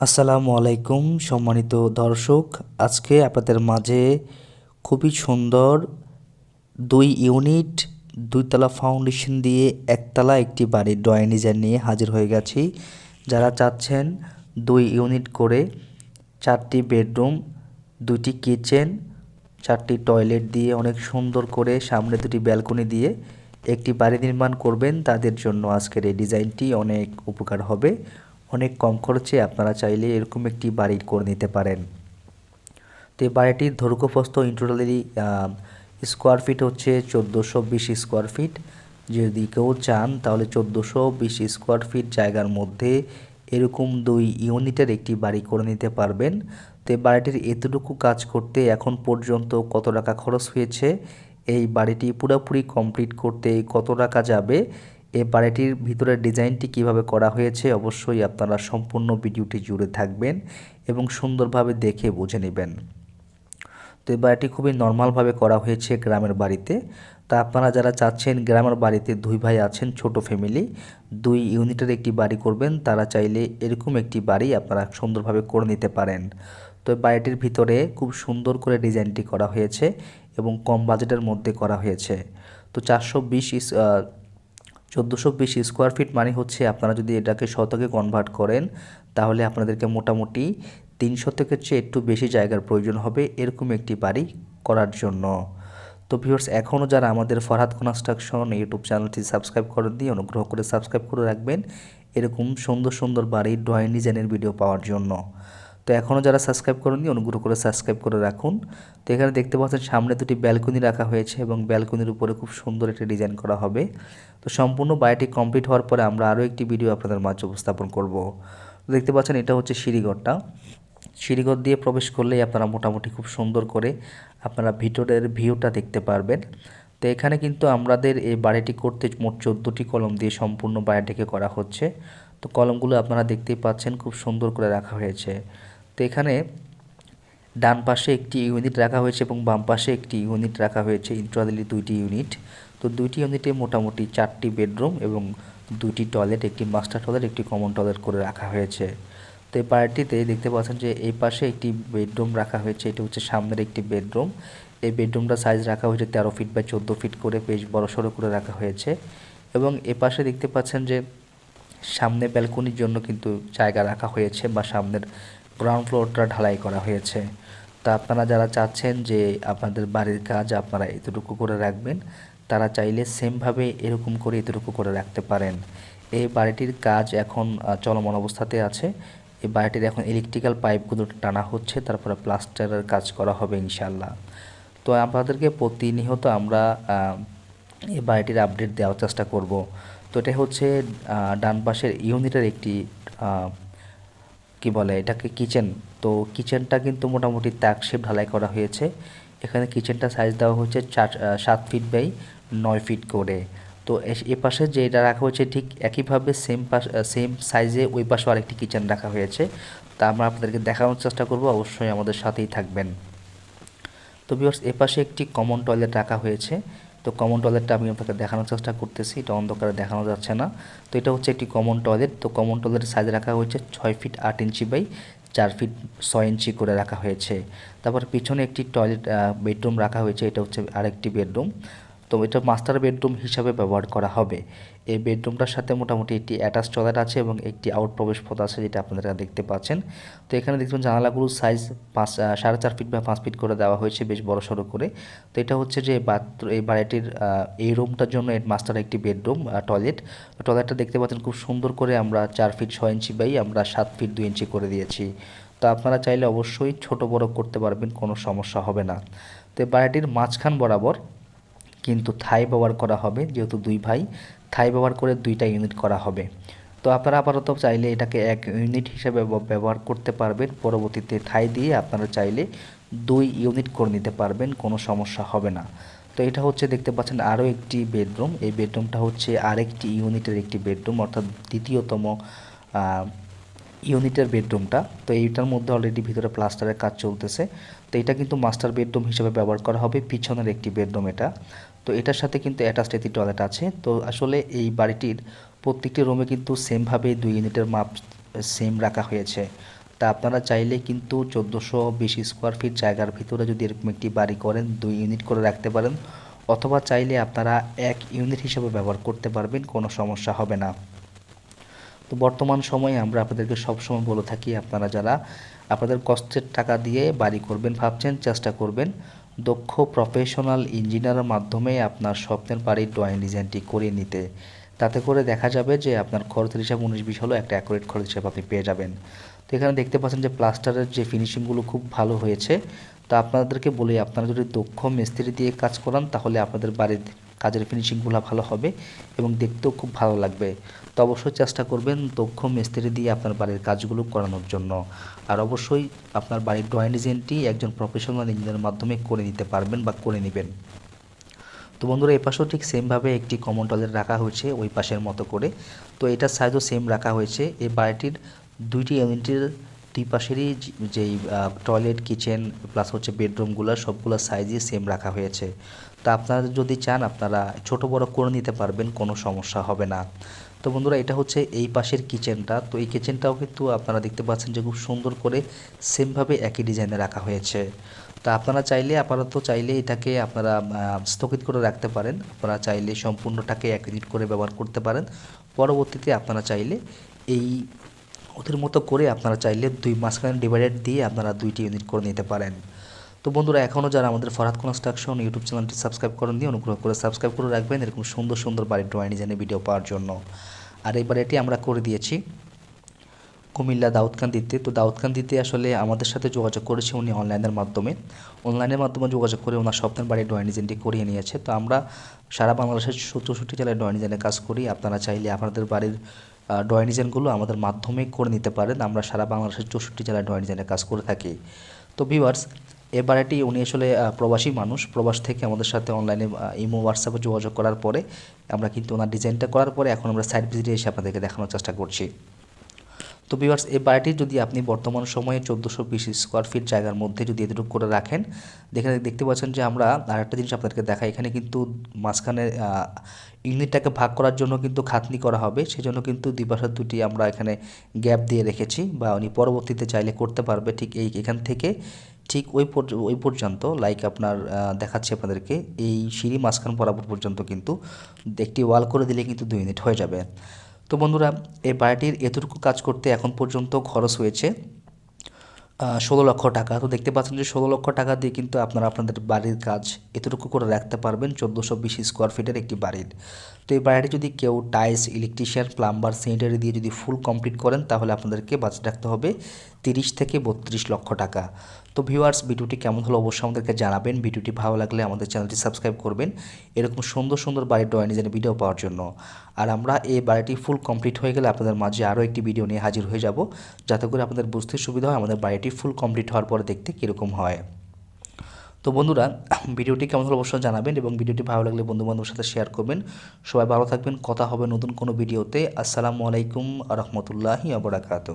আসসালামু আলাইকুম, সম্মানিত দর্শক। আজকে আপনাদের মাঝে খুবই সুন্দর দুই ইউনিট, দুইতলা ফাউন্ডেশন দিয়ে একতলা একটি বাড়ির ড্রয়িং ডিজাইন নিয়ে হাজির হয়ে গেছি। যারা চাচ্ছেন দুই ইউনিট করে চারটি বেডরুম দুটি কিচেন, চারটি টয়লেট দিয়ে অনেক সুন্দর করে সামনে দুটি ব্যালকনি দিয়ে একটি বাড়ি নির্মাণ করবেন, তাদের জন্য আজকের এই ডিজাইনটি অনেক উপকার হবে। অনেক কম খরচে আপনারা চাইলে এরকম একটি বাড়ি করে নিতে পারেন। তো এই বাড়িটির দৈর্ঘ্যপ্রস্থ ইন্টোটালি স্কোয়ার ফিট হচ্ছে চোদ্দোশো বিশ স্কোয়ার ফিট যদি কেউ চান, তাহলে চোদ্দোশো বিশ স্কোয়ার ফিট জায়গার মধ্যে এরকম দুই ইউনিটের একটি বাড়ি করে নিতে পারবেন। তো এই বাড়িটির এতটুকু কাজ করতে এখন পর্যন্ত কত টাকা খরচ হয়েছে? এই বাড়িটি পুরোপুরি কমপ্লিট করতে কত টাকা যাবে? এই বাড়িটির ভিতরের ডিজাইনটি কীভাবে করা হয়েছে অবশ্যই আপনারা সম্পূর্ণ ভিডিওটি জুড়ে থাকবেন এবং সুন্দরভাবে দেখে বুঝে নেবেন। তো এই বাড়িটি খুবই নর্মালভাবে করা হয়েছে গ্রামের বাড়িতে। তা আপনারা যারা চাচ্ছেন গ্রামের বাড়িতে দুই ভাই আছেন, ছোট ফ্যামিলি, দুই ইউনিটের একটি বাড়ি করবেন, তারা চাইলে এরকম একটি বাড়ি আপনারা সুন্দরভাবে করে নিতে পারেন। তো বাড়িটির ভিতরে খুব সুন্দর করে ডিজাইনটি করা হয়েছে এবং কম বাজেটের মধ্যে করা হয়েছে। তো চারশো বিশ চোদ্দোশো বিশ স্কোয়ার ফিট মানে হচ্ছে আপনারা যদি এটাকে শতকে কনভার্ট করেন, তাহলে আপনাদেরকে মোটামুটি তিন শতকের চেয়ে একটু বেশি জায়গার প্রয়োজন হবে এরকম একটি বাড়ি করার জন্য। তো ভিউয়ার্স এখনও যারা আমাদের ফরহাদ কনস্ট্রাকশন ইউটিউব চ্যানেলটি সাবস্ক্রাইব করে দিয়ে অনুগ্রহ করে সাবস্ক্রাইব করে রাখবেন এরকম সুন্দর সুন্দর বাড়ির ড্রয়িং ডিজাইনের ভিডিও পাওয়ার জন্য। তো এখনও যারা সাবস্ক্রাইব করেননি, অনুগ্রহ করে সাবস্ক্রাইব করে রাখুন। তো এখানে দেখতে পাচ্ছেন, সামনে দুটি ব্যালকনি রাখা হয়েছে এবং ব্যালকনির উপরে খুব সুন্দর একটি ডিজাইন করা হবে। তো সম্পূর্ণ বাড়িটি কমপ্লিট হওয়ার পরে আমরা আরও একটি ভিডিও আপনাদের মাঝে উপস্থাপন করব। দেখতে পাচ্ছেন, এটা হচ্ছে সিঁড়িঘরটা। সিঁড়িঘর দিয়ে প্রবেশ করলেই আপনারা মোটামুটি খুব সুন্দর করে আপনারা ভিতরের ভিউটা দেখতে পারবেন। তো এখানে কিন্তু আমাদের এই বাড়িটি করতে মোট চোদ্দোটি কলম দিয়ে সম্পূর্ণ বাড়িটিকে করা হচ্ছে। তো কলমগুলো আপনারা দেখতেই পাচ্ছেন, খুব সুন্দর করে রাখা হয়েছে। তো এখানে ডান পাশে একটি ইউনিট রাখা হয়েছে এবং বাম পাশে একটি ইউনিট রাখা হয়েছে। ইন্ট্রাদিলি দুইটি ইউনিট তো দুইটি ইউনিটে মোটামুটি চারটি বেডরুম এবং দুইটি টয়লেট একটি মাস্টার টয়লেট একটি কমন টয়লেট করে রাখা হয়েছে। তো এই বাড়িটিতে দেখতে পাচ্ছেন যে এই পাশে একটি বেডরুম রাখা হয়েছে। এটা হচ্ছে সামনের একটি বেডরুম এই বেডরুমটা সাইজ রাখা হয়েছে তেরো ফিট বা চোদ্দ ফিট করে, বেশ বড় সড়ো করে রাখা হয়েছে। এবং এ পাশে দেখতে পাচ্ছেন যে সামনে ব্যালকনির জন্য কিন্তু জায়গা রাখা হয়েছে বা সামনের গ্রাউন্ড ফ্লোরটা ঢালাই করা হয়েছে। তা আপনারা যারা চাচ্ছেন যে আপনাদের বাড়ির কাজ আপনারা এতটুকু করে রাখবেন, তারা চাইলে সেমভাবে এরকম করে এতটুকু করে রাখতে পারেন। এই বাড়িটির কাজ এখন চলমান অবস্থাতে আছে। এই বাড়িটির এখন ইলেকট্রিক্যাল পাইপগুলো টানা হচ্ছে, তারপরে প্লাস্টারের কাজ করা হবে ইনশাল্লাহ তো আপনাদেরকে প্রতিনিয়ত আমরা এই বাড়িটির আপডেট দেওয়ার চেষ্টা করব। তো এটা হচ্ছে ডান পাশের ইউনিটের একটি কি বলে এটাকে কিচেন তো কিচেনটা কিন্তু মোটামুটি তাক শেপ ঢালাই করা হয়েছে। এখানে কিচেনটা সাইজ দেওয়া হয়েছে চার সাত ফিট বাই নয় ফিট করে। তো এ পাশে যে এটা রাখা হয়েছে ঠিক একইভাবে সেম পাশ সেম সাইজে ওই পাশেও আরেকটি কিচেন রাখা হয়েছে। তা আমরা আপনাদেরকে দেখানোর চেষ্টা করব, অবশ্যই আমাদের সাথেই থাকবেন। তো বিয়ার্স এ পাশে একটি কমন টয়লেট রাখা হয়েছে। তো কমন টয়লেটটা আমি আপনাকে দেখানোর চেষ্টা করতেছি, এটা অন্ধকারে দেখানো যাচ্ছে না। তো এটা হচ্ছে একটি কমন টয়লেট তো কমন টয়লেটের সাইজ রাখা হয়েছে ছয় ফিট আট ইঞ্চি বাই চার ফিট ছয় ইঞ্চি করে রাখা হয়েছে। তারপর পিছনে একটি টয়লেট বেডরুম রাখা হয়েছে, এটা হচ্ছে আরেকটি বেডরুম তো এটা মাস্টার বেডরুম হিসাবে ব্যবহার করা হবে। এই বেডরুমটার সাথে মোটামুটি একটি অ্যাটাচ টয়লেট আছে এবং একটি আউট প্রবেশ পথ আছে যেটা আপনারা দেখতে পাচ্ছেন। তো এখানে দেখবেন জানালাগুলোর সাইজ পাঁচ সাড়ে চার ফিট বা পাঁচ ফিট করে দেওয়া হয়েছে বেশ বড় সড়ো করে। তো এটা হচ্ছে যে বাথরুম এই বাড়িটির এই রুমটার জন্য মাস্টার একটি বেডরুম টয়লেট টয়লেটটা দেখতে পাচ্ছেন খুব সুন্দর করে আমরা চার ফিট ছয় ইঞ্চি বাই আমরা সাত ফিট দুই ইঞ্চি করে দিয়েছি। তো আপনারা চাইলে অবশ্যই ছোট বড় করতে পারবেন, কোনো সমস্যা হবে না। তো বাড়িটির মাঝখান বরাবর কিন্তু থাই ব্যবহার করা হবে, যেহেতু দুই ভাই, থাই ব্যবহার করে দুইটা ইউনিট করা হবে। তো আপনারা আপাতত চাইলে এটাকে এক ইউনিট হিসেবে ব্যবহার করতে পারবেন। পরবর্তীতে থাই দিয়ে আপনারা চাইলে দুই ইউনিট করে নিতে পারবেন, কোনো সমস্যা হবে না। তো এটা হচ্ছে দেখতে পাচ্ছেন আরও একটি বেডরুম এই বেডরুমটা হচ্ছে আরেকটি ইউনিটের একটি বেডরুম অর্থাৎ দ্বিতীয়তম ইউনিটের বেডরুমটা তো এইটার মধ্যে অলরেডি ভিতরে প্লাস্টারের কাজ চলতেছে। তো এটা কিন্তু মাস্টার বেডরুম হিসেবে ব্যবহার করা হবে, পিছনের একটি বেডরুম এটা। তো এটার সাথে কিন্তু অ্যাটাচড একটি টয়লেট আছে। তো আসলে এই বাড়িটির প্রত্যেকটি রুমে কিন্তু সেমভাবে দুই ইউনিটের মাপ সেম রাখা হয়েছে। তা আপনারা চাইলে কিন্তু চোদ্দোশো বিশ স্কোয়ার ফিট জায়গার ভিতরে যদি এরকম একটি বাড়ি করেন, দুই ইউনিট করে রাখতে পারেন। অথবা চাইলে আপনারা এক ইউনিট হিসেবে ব্যবহার করতে পারবেন, কোনো সমস্যা হবে না। তো বর্তমান সময়ে আমরা আপনাদেরকে সবসময় বলে থাকি, আপনারা যারা আপনাদের কষ্টের টাকা দিয়ে বাড়ি করবেন ভাবছেন, চেষ্টা করবেন দক্ষ প্রফেশনাল ইঞ্জিনিয়ারের মাধ্যমে আপনার স্বপ্নের বাড়ির ড্রয়িং ডিজাইনটি করিয়ে নিতে। তাতে করে দেখা যাবে যে আপনার খরচের হিসাব উনিশ বিশ হলো একটা অ্যাকুরেট খরচ হিসাব আপনি পেয়ে যাবেন। তো এখানে দেখতে পাচ্ছেন যে প্লাস্টারের যে ফিনিশিংগুলো খুব ভালো হয়েছে। তা আপনাদেরকে বলি, আপনারা যদি দক্ষ মিস্ত্রি দিয়ে কাজ করান, তাহলে আপনাদের বাড়ির কাজের ফিনিশিংগুলো ভালো হবে এবং দেখতেও খুব ভালো লাগবে। তো অবশ্যই চেষ্টা করবেন দক্ষ মিস্ত্রি দিয়ে আপনার বাড়ির কাজগুলো করানোর জন্য। আর অবশ্যই আপনার বাড়ির ড্রয়িং ডিজাইনটি একজন প্রফেশনাল ইঞ্জিনিয়ারের মাধ্যমে করে নিতে পারবেন বা করে নেবেন। তো বন্ধুরা, এই পাশেও ঠিক সেমভাবে একটি কমন টয়লেট রাখা হয়েছে ওই পাশের মতো করে। তো এটার সাইজও সেম রাখা হয়েছে। এই বাড়িটির দুইটি ইউনিটের দুই পাশেরই যেই টয়লেট কিচেন প্লাস হচ্ছে বেডরুমগুলো সবগুলো সাইজই সেম রাখা হয়েছে। তা আপনারা যদি চান, আপনারা ছোট বড় করে নিতে পারবেন, কোনো সমস্যা হবে না। তো বন্ধুরা, এটা হচ্ছে এই পাশের কিচেনটা তো এই কিচেনটাও কিন্তু আপনারা দেখতে পাচ্ছেন যে, খুব সুন্দর করে সেমভাবে একই ডিজাইনে রাখা হয়েছে। তা আপনারা চাইলে, আপাতত চাইলে এটাকে আপনারা স্থগিত করে রাখতে পারেন। আপনারা চাইলে সম্পূর্ণটাকে ইউনিট করে ব্যবহার করতে পারেন। পরবর্তীতে আপনারা চাইলে এই ওদের মতো করে আপনারা চাইলে দুই মাসখানে ডিভাইডেড দিয়ে আপনারা দুইটি ইউনিট করে নিতে পারেন। তো বন্ধুরা, এখনও যারা আমাদের ফরহাদ কনস্ট্রাকশন ইউটিউব চ্যানেলটি সাবস্ক্রাইব করেন দিয়ে অনুগ্রহ করে সাবস্ক্রাইব করে রাখবেন এরকম সুন্দর সুন্দর বাড়ির ড্রয়িং ডিজাইনের ভিডিও পাওয়ার জন্য। আর এই বাড়িটি আমরা করে দিয়েছি। কুমিল্লা দাউদকান্দিতে। তো দাউদকান্দিতে আসলে আমাদের সাথে যোগাযোগ করেছে উনি অনলাইনের মাধ্যমে। অনলাইনের মাধ্যমে যোগাযোগ করে ওনার স্বপ্নের বাড়ির ড্রয়িং ডিজাইনটি করিয়ে নিয়েছে। তো আমরা সারা বাংলাদেশের চৌষট্টি জেলায় ড্রয়িং ডিজাইনের কাজ করি। আপনারা চাইলে আপনাদের বাড়ির ড্রয়িং ডিজাইনগুলো আমাদের মাধ্যমে করে নিতে পারেন। আমরা সারা বাংলাদেশের চৌষট্টি জেলায় ড্রয়িং ডিজাইনের কাজ করে থাকি। তো ভিউয়ার্স এ বাড়িটি উনি আসলে প্রবাসী মানুষ। প্রবাস থেকে আমাদের সাথে অনলাইনে ইমো, হোয়াটসঅ্যাপে যোগাযোগ করার পরে আমরা কিন্তু ওনার ডিজাইনটা করার পরে এখন আমরা সাইড ভিজিটে এসে আপনাদেরকে দেখানোর চেষ্টা করছি। তো ভিউয়ার্স এই বাড়িটি যদি আপনি বর্তমান সময়ে চোদ্দোশো বিশ স্কোয়ার ফিট জায়গার মধ্যে যদি এতটুকু করে রাখেন, দেখে দেখতে পাচ্ছেন যে আমরা আরেকটা জিনিস আপনাদেরকে দেখাই। এখানে কিন্তু মাঝখানে ইউনিটটাকে ভাগ করার জন্য কিন্তু খাতনি করা হবে। সেজন্য কিন্তু দুই পাশের দুটি আমরা এখানে গ্যাপ দিয়ে রেখেছি বা উনি পরবর্তীতে চাইলে করতে পারবে ঠিক এই, এখান থেকে ঠিক ওই ওই পর্যন্ত। লাইক আপনার দেখাচ্ছি আপনাদেরকে। এই সিঁড়ি মাঝখান বরাবর পর্যন্ত কিন্তু একটি ওয়াল করে দিলে কিন্তু দুই ইউনিট হয়ে যাবে। তো বন্ধুরা এই বাড়িটির এতটুকু কাজ করতে এখন পর্যন্ত খরচ হয়েছে। ষোলো লক্ষ টাকা। তো দেখতে পাচ্ছেন যে ষোলো লক্ষ টাকা দিয়ে কিন্তু আপনারা আপনাদের বাড়ির কাজ এতটুকু করে রাখতে পারবেন চোদ্দোশো বিশ স্কোয়ার ফিটের একটি বাড়ির। তো এই বাড়িটি যদি কেউ টাইলস ইলেকট্রিশিয়ান প্লাম্বার স্যানিটারি দিয়ে যদি ফুল কমপ্লিট করেন, তাহলে আপনাদেরকে বাজেট রাখতে হবে তিরিশ থেকে বত্রিশ লক্ষ টাকা। তো ভিউয়ার্স ভিডিওটি কেমন হলো অবশ্যই আমাদেরকে জানাবেন। ভিডিওটি ভালো লাগলে আমাদের চ্যানেলটি সাবস্ক্রাইব করবেন। এরকম সুন্দর সুন্দর বাড়ির ড্রয়িং ডিজাইনের ভিডিও পাওয়ার জন্য। আর আমরা এই বাড়িটি ফুল কমপ্লিট হয়ে গেলে আপনাদের মাঝে আরও একটি ভিডিও নিয়ে হাজির হয়ে যাব, যাতে করে আপনাদের বুঝতে সুবিধা হয় আমাদের বাড়িটি ফুল কমপ্লিট হওয়ার পর দেখতে কীরকম হয়। তো বন্ধুরা, ভিডিওটি কেমন হলো অবশ্যই জানাবেন এবং ভিডিওটি ভালো লাগলে বন্ধুবান্ধবের সাথে শেয়ার করবেন। সবাই ভালো থাকবেন, কথা হবে নতুন কোনো ভিডিওতে। আসসালামু আলাইকুম রহমতুল্লাহি আবরাকাতু